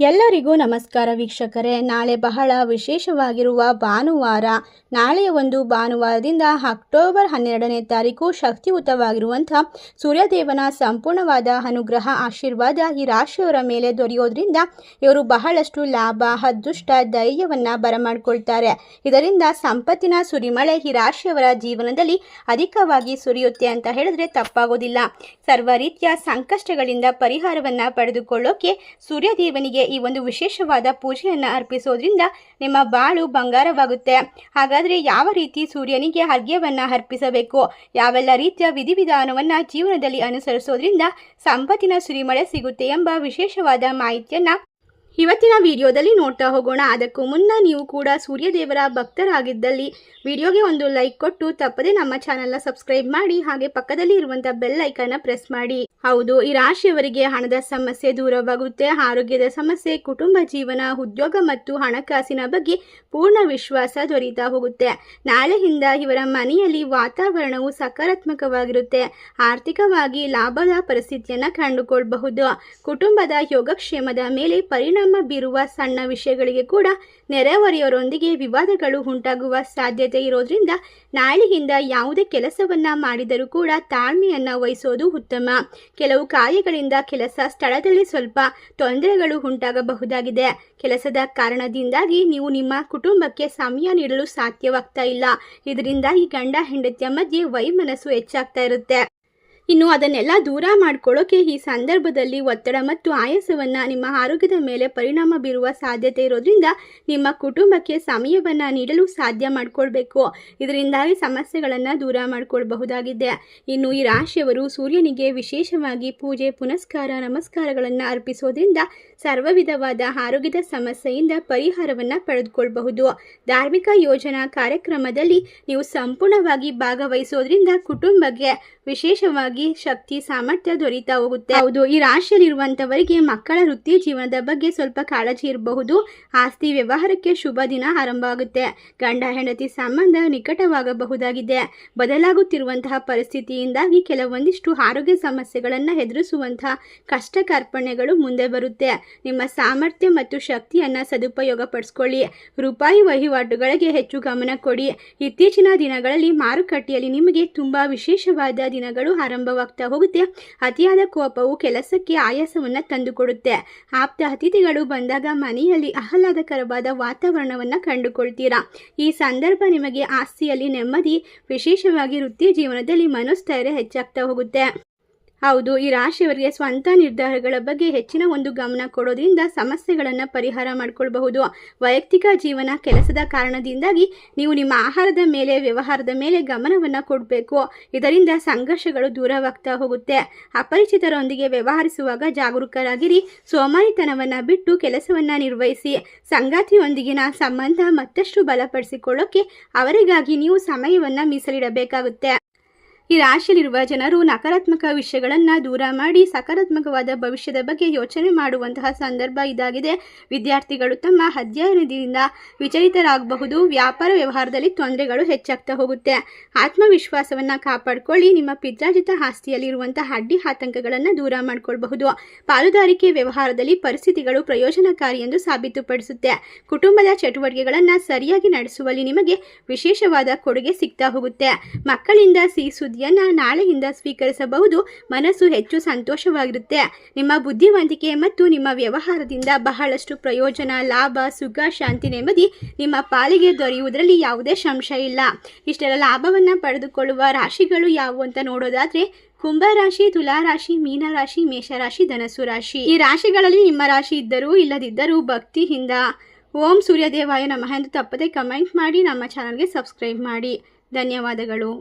ಎಲ್ಲರಿಗೂ ನಮಸ್ಕಾರ ವೀಕ್ಷಕರೇ. ನಾಳೆ ಬಹಳ ವಿಶೇಷವಾಗಿರುವ ಭಾನುವಾರ, ನಾಳೆಯ ಒಂದು ಭಾನುವಾರದಿಂದ ಅಕ್ಟೋಬರ್ ಹನ್ನೆರಡನೇ ತಾರೀಕು ಶಕ್ತಿಯುತವಾಗಿರುವಂಥ ಸೂರ್ಯದೇವನ ಸಂಪೂರ್ಣವಾದ ಅನುಗ್ರಹ, ಆಶೀರ್ವಾದ ಈ ರಾಶಿಯವರ ಮೇಲೆ ದೊರೆಯೋದ್ರಿಂದ ಇವರು ಬಹಳಷ್ಟು ಲಾಭ, ಅದೃಷ್ಟ, ಧೈರ್ಯವನ್ನು ಬರಮಾಡಿಕೊಳ್ತಾರೆ. ಇದರಿಂದ ಸಂಪತ್ತಿನ ಸುರಿಮಳೆ ಈ ರಾಶಿಯವರ ಜೀವನದಲ್ಲಿ ಅಧಿಕವಾಗಿ ಸುರಿಯುತ್ತೆ ಅಂತ ಹೇಳಿದ್ರೆ ತಪ್ಪಾಗೋದಿಲ್ಲ. ಸರ್ವ ರೀತಿಯ ಸಂಕಷ್ಟಗಳಿಂದ ಪರಿಹಾರವನ್ನು ಪಡೆದುಕೊಳ್ಳೋಕೆ ಸೂರ್ಯದೇವನಿಗೆ ಈ ಒಂದು ವಿಶೇಷವಾದ ಪೂಜೆಯನ್ನು ಅರ್ಪಿಸೋದ್ರಿಂದ ನಿಮ್ಮ ಬಾಳು ಬಂಗಾರವಾಗುತ್ತೆ. ಹಾಗಾದರೆ ಯಾವ ರೀತಿ ಸೂರ್ಯನಿಗೆ ಅರ್ಘ್ಯವನ್ನು ಅರ್ಪಿಸಬೇಕು? ಯಾವೆಲ್ಲ ರೀತಿಯ ವಿಧಿವಿಧಾನವನ್ನು ಜೀವನದಲ್ಲಿ ಅನುಸರಿಸೋದ್ರಿಂದ ಸಂಪತ್ತಿನ ಸುರಿಮಳೆ ಸಿಗುತ್ತೆ ಎಂಬ ವಿಶೇಷವಾದ ಮಾಹಿತಿಯನ್ನು ಇವತ್ತಿನ ವಿಡಿಯೋದಲ್ಲಿ ನೋಡ್ತಾ ಹೋಗೋಣ. ಅದಕ್ಕೂ ಮುನ್ನ ನೀವು ಕೂಡ ಸೂರ್ಯದೇವರ ಭಕ್ತರಾಗಿದ್ದಲ್ಲಿ ವಿಡಿಯೋಗೆ ಒಂದು ಲೈಕ್ ಕೊಟ್ಟು ತಪ್ಪದೆ ನಮ್ಮ ಚಾನೆಲ್ನ ಸಬ್ಸ್ಕ್ರೈಬ್ ಮಾಡಿ, ಹಾಗೆ ಪಕ್ಕದಲ್ಲಿ ಇರುವಂಥ ಬೆಲ್ ಐಕನ್ನ ಪ್ರೆಸ್ ಮಾಡಿ. ಹೌದು, ಈ ರಾಶಿಯವರಿಗೆ ಹಣದ ಸಮಸ್ಯೆ ದೂರವಾಗುತ್ತೆ. ಆರೋಗ್ಯದ ಸಮಸ್ಯೆ, ಕುಟುಂಬ ಜೀವನ, ಉದ್ಯೋಗ ಮತ್ತು ಹಣಕಾಸಿನ ಬಗ್ಗೆ ಪೂರ್ಣ ವಿಶ್ವಾಸ ದೊರೀತಾ ಹೋಗುತ್ತೆ. ನಾಳೆಯಿಂದ ಇವರ ಮನೆಯಲ್ಲಿ ವಾತಾವರಣವು ಸಕಾರಾತ್ಮಕವಾಗಿರುತ್ತೆ. ಆರ್ಥಿಕವಾಗಿ ಲಾಭದ ಪರಿಸ್ಥಿತಿಯನ್ನು ಕಂಡುಕೊಳ್ಬಹುದು. ಕುಟುಂಬದ ಯೋಗಕ್ಷೇಮದ ಮೇಲೆ ಪರಿಣಾಮ ಬೀರುವ ಸಣ್ಣ ವಿಷಯಗಳಿಗೆ ಕೂಡ ನೆರೆಹೊರೆಯವರೊಂದಿಗೆ ವಿವಾದಗಳು ಉಂಟಾಗುವ ಸಾಧ್ಯತೆ ಇರೋದ್ರಿಂದ ನಾಳೆಯಿಂದ ಯಾವುದೇ ಕೆಲಸವನ್ನ ಮಾಡಿದರೂ ಕೂಡ ತಾಳ್ಮೆಯನ್ನ ವಹಿಸೋದು ಉತ್ತಮ. ಕೆಲವು ಕಾರ್ಯಗಳಿಂದ ಕೆಲಸ ಸ್ಥಳದಲ್ಲಿ ಸ್ವಲ್ಪ ತೊಂದರೆಗಳು ಉಂಟಾಗಬಹುದಾಗಿದೆ. ಕೆಲಸದ ಕಾರಣದಿಂದಾಗಿ ನೀವು ನಿಮ್ಮ ಕುಟುಂಬಕ್ಕೆ ಸಮಯ ನೀಡಲು ಸಾಧ್ಯವಾಗ್ತಾ ಇಲ್ಲ. ಇದರಿಂದ ಈ ಗಂಡ ಹೆಂಡತಿಯ ಮಧ್ಯೆ ವೈಮನಸ್ಸು ಹೆಚ್ಚಾಗ್ತಾ ಇರುತ್ತೆ. ಇನ್ನು ಅದನ್ನೆಲ್ಲ ದೂರ ಮಾಡ್ಕೊಳ್ಳೋಕೆ ಈ ಸಂದರ್ಭದಲ್ಲಿ ಒತ್ತಡ ಮತ್ತು ಆಯಾಸವನ್ನು ನಿಮ್ಮ ಆರೋಗ್ಯದ ಮೇಲೆ ಪರಿಣಾಮ ಬೀರುವ ಸಾಧ್ಯತೆ ಇರೋದ್ರಿಂದ ನಿಮ್ಮ ಕುಟುಂಬಕ್ಕೆ ಸಮಯವನ್ನು ನೀಡಲು ಸಾಧ್ಯ ಮಾಡಿಕೊಳ್ಬೇಕು. ಇದರಿಂದಾಗಿ ಸಮಸ್ಯೆಗಳನ್ನು ದೂರ ಮಾಡಿಕೊಳ್ಬಹುದಾಗಿದೆ. ಇನ್ನು ಈ ರಾಶಿಯವರು ಸೂರ್ಯನಿಗೆ ವಿಶೇಷವಾಗಿ ಪೂಜೆ, ಪುನಸ್ಕಾರ, ನಮಸ್ಕಾರಗಳನ್ನು ಅರ್ಪಿಸೋದ್ರಿಂದ ಸರ್ವ ವಿಧವಾದ ಆರೋಗ್ಯದ ಸಮಸ್ಯೆಯಿಂದ ಪರಿಹಾರವನ್ನು ಪಡೆದುಕೊಳ್ಬಹುದು. ಧಾರ್ಮಿಕ ಯೋಜನಾ ಕಾರ್ಯಕ್ರಮದಲ್ಲಿ ನೀವು ಸಂಪೂರ್ಣವಾಗಿ ಭಾಗವಹಿಸೋದ್ರಿಂದ ಕುಟುಂಬಕ್ಕೆ ವಿಶೇಷವಾಗಿ ಶಕ್ತಿ, ಸಾಮರ್ಥ್ಯ ದೊರೀತಾ ಹೋಗುತ್ತೆ. ಹೌದು, ಈ ರಾಶಿಯಲ್ಲಿರುವಂತವರಿಗೆ ಮಕ್ಕಳ ವೃತ್ತಿ ಜೀವನದ ಬಗ್ಗೆ ಸ್ವಲ್ಪ ಕಾಳಜಿ ಇರಬಹುದು. ಆಸ್ತಿ ವ್ಯವಹಾರಕ್ಕೆ ಶುಭ ದಿನ ಆರಂಭ ಆಗುತ್ತೆ ಗಂಡ, ಹೆಂಡತಿ ಸಂಬಂಧ ನಿಕಟವಾಗಬಹುದಾಗಿದೆ. ಬದಲಾಗುತ್ತಿರುವಂತಹ ಪರಿಸ್ಥಿತಿಯಿಂದಾಗಿ ಕೆಲವೊಂದಿಷ್ಟು ಆರೋಗ್ಯ ಸಮಸ್ಯೆಗಳನ್ನು ಎದುರಿಸುವಂತಹ ಕಷ್ಟ ಕಾರ್ಪಣ್ಯಗಳು ಮುಂದೆ ಬರುತ್ತೆ. ನಿಮ್ಮ ಸಾಮರ್ಥ್ಯ ಮತ್ತು ಶಕ್ತಿಯನ್ನು ಸದುಪಯೋಗ ಪಡಿಸ್ಕೊಳ್ಳಿ. ರೂಪಾಯಿ ವಹಿವಾಟುಗಳಿಗೆ ಹೆಚ್ಚು ಗಮನ ಕೊಡಿ. ಇತ್ತೀಚಿನ ದಿನಗಳಲ್ಲಿ ಮಾರುಕಟ್ಟೆಯಲ್ಲಿ ನಿಮಗೆ ತುಂಬ ವಿಶೇಷವಾದ ದಿನಗಳು ಆರಂಭವಾಗ್ತಾ ಹೋಗುತ್ತೆ. ಅತಿಯಾದ ಕೋಪವು ಕೆಲಸಕ್ಕೆ ಆಯಾಸವನ್ನು ತಂದುಕೊಡುತ್ತೆ. ಆಪ್ತ ಅತಿಥಿಗಳು ಬಂದಾಗ ಮನೆಯಲ್ಲಿ ಆಹ್ಲಾದಕರವಾದ ವಾತಾವರಣವನ್ನು ಕಂಡುಕೊಳ್ತೀರಾ? ಈ ಸಂದರ್ಭ ನಿಮಗೆ ಆಸ್ತಿಯಲ್ಲಿ ನೆಮ್ಮದಿ, ವಿಶೇಷವಾಗಿ ವೃತ್ತಿ ಜೀವನದಲ್ಲಿ ಮನೋಸ್ಥೈರ್ಯ ಹೆಚ್ಚಾಗ್ತಾ ಹೋಗುತ್ತೆ. ಹೌದು, ಈ ರಾಶಿಯವರಿಗೆ ಸ್ವಂತ ನಿರ್ಧಾರಗಳ ಬಗ್ಗೆ ಹೆಚ್ಚಿನ ಒಂದು ಗಮನ ಕೊಡೋದ್ರಿಂದ ಸಮಸ್ಯೆಗಳನ್ನು ಪರಿಹಾರ ಮಾಡಿಕೊಳ್ಬಹುದು. ವೈಯಕ್ತಿಕ ಜೀವನ ಕೆಲಸದ ಕಾರಣದಿಂದಾಗಿ ನೀವು ನಿಮ್ಮ ಆಹಾರದ ಮೇಲೆ, ವ್ಯವಹಾರದ ಮೇಲೆ ಗಮನವನ್ನು ಕೊಡಬೇಕು. ಇದರಿಂದ ಸಂಘರ್ಷಗಳು ದೂರವಾಗ್ತಾ ಹೋಗುತ್ತೆ. ಅಪರಿಚಿತರೊಂದಿಗೆ ವ್ಯವಹರಿಸುವಾಗ ಜಾಗರೂಕರಾಗಿರಿ. ಸೋಮಾರಿತನವನ್ನು ಬಿಟ್ಟು ಕೆಲಸವನ್ನು ನಿರ್ವಹಿಸಿ. ಸಂಗಾತಿಯೊಂದಿಗಿನ ಸಂಬಂಧ ಮತ್ತಷ್ಟು ಬಲಪಡಿಸಿಕೊಳ್ಳೋಕೆ ಅವರಿಗಾಗಿ ನೀವು ಸಮಯವನ್ನು ಮೀಸಲಿಡಬೇಕಾಗುತ್ತೆ. ಈ ರಾಶಿಯಲ್ಲಿರುವ ಜನರು ನಕಾರಾತ್ಮಕ ವಿಷಯಗಳನ್ನು ದೂರ ಮಾಡಿ ಸಕಾರಾತ್ಮಕವಾದ ಭವಿಷ್ಯದ ಬಗ್ಗೆ ಯೋಚನೆ ಮಾಡುವಂತಹ ಸಂದರ್ಭ ಇದಾಗಿದೆ. ವಿದ್ಯಾರ್ಥಿಗಳು ತಮ್ಮ ಅಧ್ಯಯನದಿಂದ ವಿಚಲಿತರಾಗಬಹುದು. ವ್ಯಾಪಾರ ವ್ಯವಹಾರದಲ್ಲಿ ತೊಂದರೆಗಳು ಹೆಚ್ಚಾಗ್ತಾ ಹೋಗುತ್ತೆ. ಆತ್ಮವಿಶ್ವಾಸವನ್ನು ಕಾಪಾಡಿಕೊಳ್ಳಿ. ನಿಮ್ಮ ಪಿತ್ರಾಜಿತ ಆಸ್ತಿಯಲ್ಲಿರುವಂತಹ ಅಡ್ಡಿ ಆತಂಕಗಳನ್ನು ದೂರ ಮಾಡಿಕೊಳ್ಬಹುದು. ಪಾಲುದಾರಿಕೆ ವ್ಯವಹಾರದಲ್ಲಿ ಪರಿಸ್ಥಿತಿಗಳು ಪ್ರಯೋಜನಕಾರಿ ಎಂದು ಸಾಬೀತುಪಡಿಸುತ್ತೆ. ಕುಟುಂಬದ ಚಟುವಟಿಕೆಗಳನ್ನು ಸರಿಯಾಗಿ ನಡೆಸುವಲ್ಲಿ ನಿಮಗೆ ವಿಶೇಷವಾದ ಕೊಡುಗೆ ಸಿಗ್ತಾ ಹೋಗುತ್ತೆ. ಮಕ್ಕಳಿಂದ ಸಿಹಿ ಸುದ್ದಿಯನ್ನು ನಾಳೆಯಿಂದ ಸ್ವೀಕರಿಸಬಹುದು. ಮನಸ್ಸು ಹೆಚ್ಚು ಸಂತೋಷವಾಗಿರುತ್ತೆ. ನಿಮ್ಮ ಬುದ್ಧಿವಂತಿಕೆ ಮತ್ತು ನಿಮ್ಮ ವ್ಯವಹಾರದಿಂದ ಬಹಳಷ್ಟು ಪ್ರಯೋಜನ, ಲಾಭ, ಸುಖ, ಶಾಂತಿ, ನೆಮ್ಮದಿ ನಿಮ್ಮ ಪಾಲಿಗೆ ದೊರೆಯುವುದರಲ್ಲಿ ಯಾವುದೇ ಸಂಶಯ ಇಲ್ಲ. ಇಷ್ಟೆಲ್ಲ ಲಾಭವನ್ನು ಪಡೆದುಕೊಳ್ಳುವ ರಾಶಿಗಳು ಯಾವುವು ಅಂತ ನೋಡೋದಾದ್ರೆ ಕುಂಭರಾಶಿ ತುಲಾರಾಶಿ ಮೀನರಾಶಿ ಮೇಷರಾಶಿ ಧನಸು ರಾಶಿ ಈ ರಾಶಿಗಳಲ್ಲಿ ನಿಮ್ಮ ರಾಶಿ ಇದ್ದರೂ ಇಲ್ಲದಿದ್ದರೂ ಭಕ್ತಿಯಿಂದ ಓಂ ಸೂರ್ಯದೇವಾಯ ನಮಃ ಎಂದು ತಪ್ಪದೆ ಕಮೆಂಟ್ ಮಾಡಿ, ನಮ್ಮ ಚಾನಲ್ಗೆ ಸಬ್ಸ್ಕ್ರೈಬ್ ಮಾಡಿ. ಧನ್ಯವಾದಗಳು.